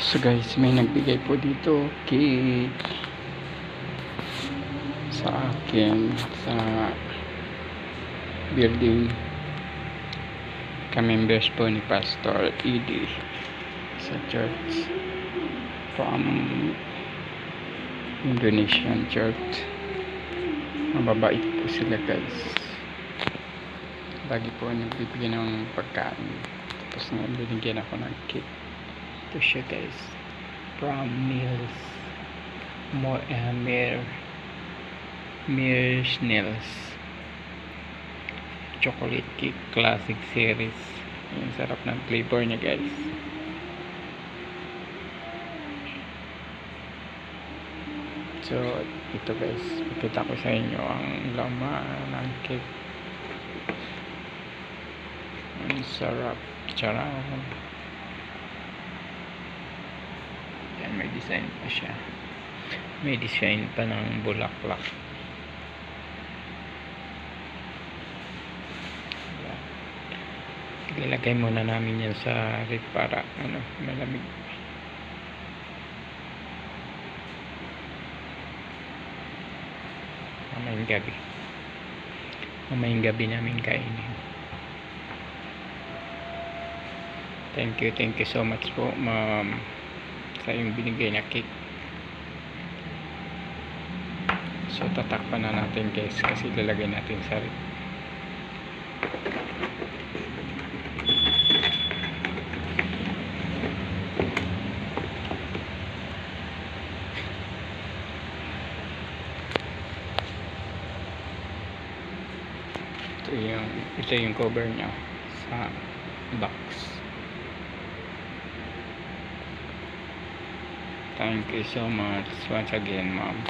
So guys, may nagbigay po dito cake sa akin sa building. Ka-members po ni Pastor Edie sa church. From Indonesian church. Mababait po sila guys. Lagi po nagbibigay ng pagkain. Tapos nga binigyan ako ng cake ito siya guys from Mills Mo uh, Mir Mir's Nails chocolate cake classic series. Yung sarap ng flavor niya guys. So ito guys. Ipita ko sa inyo ang laman ng cake. Ang sarap. Charang yan may design pa siya. May design pa ng bulaklak. Ilalagay muna namin yan sa rip para ano malamig. Mamayang gabi. Mamayang gabi namin kainin. Thank you thank you so much po ma'am sa yung binigay na cake. So tatakpan na natin guys kasi lalagay natin sa rip ito yung ito yung cover niya sa box Thank you so much once again, mom.